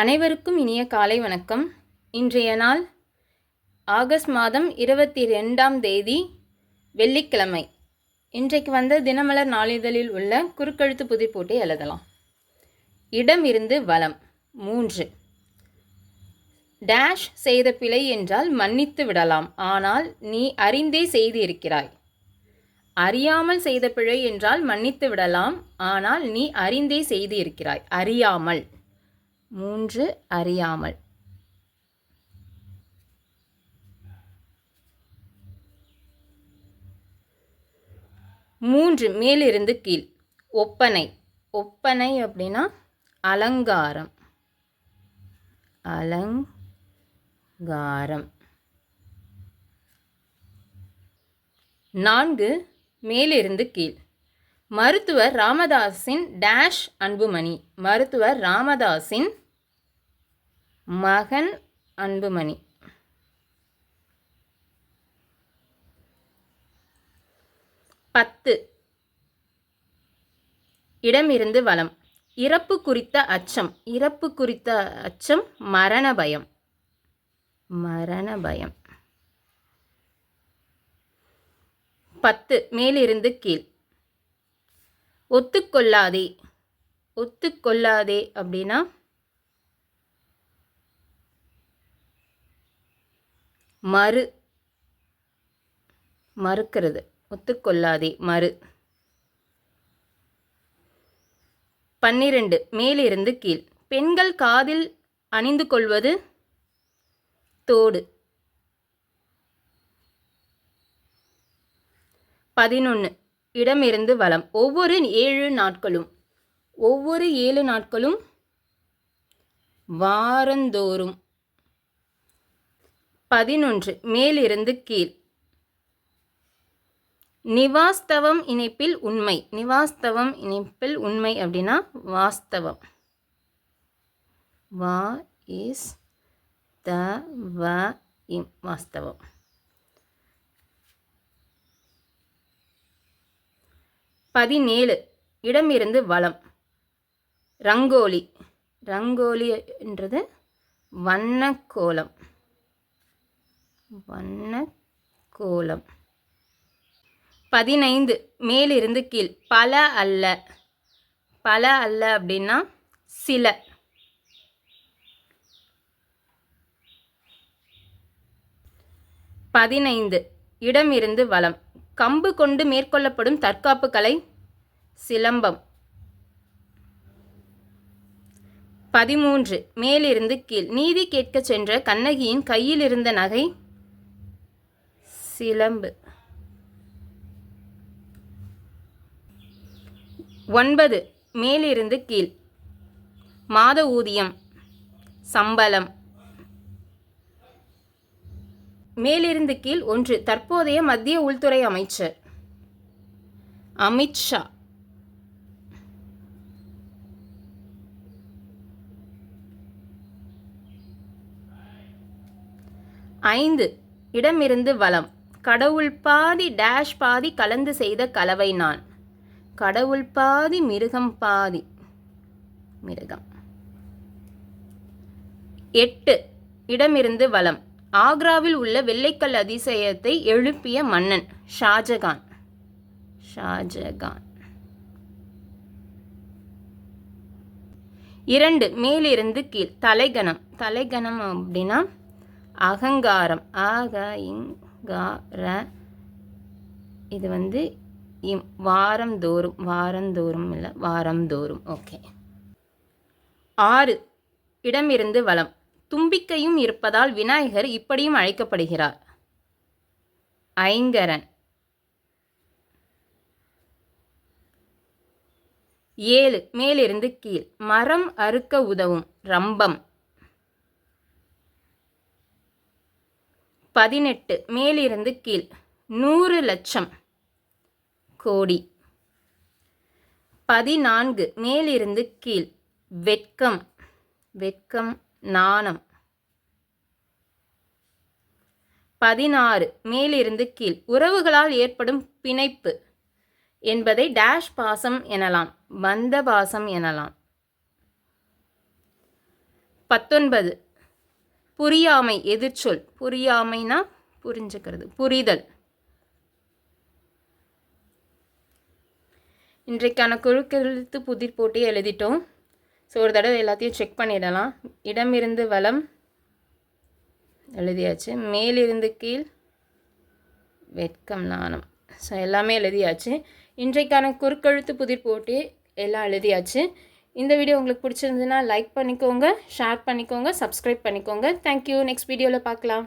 அனைவருக்கும் இனிய காலை வணக்கம். இன்றைய நாள் ஆகஸ்ட் மாதம் இருபத்தி ரெண்டாம் தேதி வெள்ளிக்கிழமை. இன்றைக்கு வந்த தினமலர் நாளிதழில் உள்ள குறுக்கெழுத்து புதிர்போட்டை எழுதலாம். இடம் இருந்து வளம் மூன்று. டேஷ் செய்த பிழை என்றால் மன்னித்து விடலாம். ஆனால் நீ அறிந்தே செய்து இருக்கிறாய் அறியாமல் செய்த பிழை என்றால் மன்னித்து விடலாம். ஆனால் நீ அறிந்தே செய்து இருக்கிறாய் அறியாமல். மூன்று அறியாமல். மூன்று மேலிருந்து கீழ். ஒப்பனை. ஒப்பனை அப்படின்னா அலங்காரம். அலங்காரம். நான்கு மேலிருந்து கீழ். மருத்துவர் ராமதாஸின் டேஷ் அன்புமணி. மருத்துவர் ராமதாஸின் மகன் அன்புமணி. பத்து. இடமிருந்து வலம். இறப்பு குறித்த அச்சம். இறப்பு குறித்த அச்சம் மரண பயம். மரண பயம். பத்து. மேலிருந்து கீழ். ஒத்துக்கொள்ளாதே. ஒத்துக்கொள்ளாதே அப்படின்னா? மறு. மறுக்கிறது. ஒத்துக்கொள்ளாதே. மறு. பன்னிரண்டு. மேலிருந்து கீழ். பெண்கள் காதில் அணிந்து கொள்வது தோடு. பதினொன்று இடமிருந்து வலம். ஒவ்வொரு ஏழு நாட்களும் ஒவ்வொரு ஏழு நாட்களும் வாரந்தோறும். பதினொன்று மேலிருந்து கீழ். நிவாஸ்தவம் இணைப்பில் உண்மை. நிவாஸ்தவம் இணைப்பில் உண்மை அப்படின்னா வாஸ்தவம். வா இஸ் த வ இம். வாஸ்தவம். பதினேழு. இடமிருந்து வளம். ரங்கோலி. ரங்கோலி என்றது வண்ணக்கோலம். வண்ணக்கோலம். பதினைந்து. மேலிருந்து கீழ். பல அல்ல. பல அல்ல அப்படின்னா சில. பதினைந்து. இடமிருந்து வளம். கம்பு கொண்டு மேற்கொள்ளப்படும் தற்காப்பு கலை சிலம்பம். பதிமூன்று. மேலிருந்து கீழ். நீதி கேட்கச் சென்ற கண்ணகியின் கையில் இருந்த நகை சிலம்பு. ஒன்பது. மேலிருந்து கீழ். மாத ஊதியம். சம்பளம். மேலிருந்து கீழ் ஒன்று. தற்போதைய மத்திய உள்துறை அமைச்சர். அமித்ஷா ஐந்து. இடமிருந்து வளம் கடவுள் பாதி டேஷ் பாதி கலந்து செய்த கலவை நான். கடவுள் பாதி மிருகம் பாதி. மிருகம். எட்டு. இடமிருந்து வளம் ஆக்ராவில் உள்ள வெள்ளைக்கல் அதிசயத்தை எழுப்பிய மன்னன் ஷாஜகான். ஷாஜகான். இரண்டு மேலிருந்து கீழ். தலைகணம். தலைகணம் அப்படின்னா அகங்காரம். ஆக இங்கார இது வந்து இம் வாரந்தோறும் வாரந்தோறும் இல்லை வாரந்தோறும். ஓகே. ஆறு இடமிருந்து வளம் தும்பிக்கையும் இருப்பதால் விநாயகர் இப்படியும் அழைக்கப்படுகிறார். ஐங்கரன். ஏழு. மேலிருந்து கீழ். மரம் அறுக்க உதவும். ரம்பம். பதினெட்டு. மேலிருந்து கீழ். நூறு லட்சம். கோடி. பதினான்கு. மேலிருந்து கீழ். வெட்கம். வெட்கம். நாணம். பதினாறு மேலிருந்து கீழ். உறவுகளால் ஏற்படும் பிணைப்பு என்பதை டேஷ் பாசம் எனலாம். பந்த பாசம் எனலாம். பத்தொன்பது புரியாமை எதிர்ச்சொல். புரியாமைனா புரிஞ்சுக்கிறது. புரிதல். இன்றைக்கான குழுக்கெழுத்து புதிர் போட்டி எழுதிட்டோம். ஸோ ஒரு தடவை எல்லாத்தையும் செக் பண்ணிடலாம். இடமிருந்து வலம் எழுதியாச்சு. மேலிருந்து கீழ் வெட்கம் நாணம். ஸோ எல்லாமே எழுதியாச்சு. இன்றைக்கான குறுக்கெழுத்து புதிர் போட்டி எல்லாம் எழுதியாச்சு. இந்த வீடியோ உங்களுக்கு பிடிச்சிருந்ததுன்னா லைக் பண்ணிக்கோங்க ஷேர் பண்ணிக்கோங்க சப்ஸ்கிரைப் பண்ணிக்கோங்க. தேங்க்யூ நெக்ஸ்ட் வீடியோவில் பார்க்கலாம்.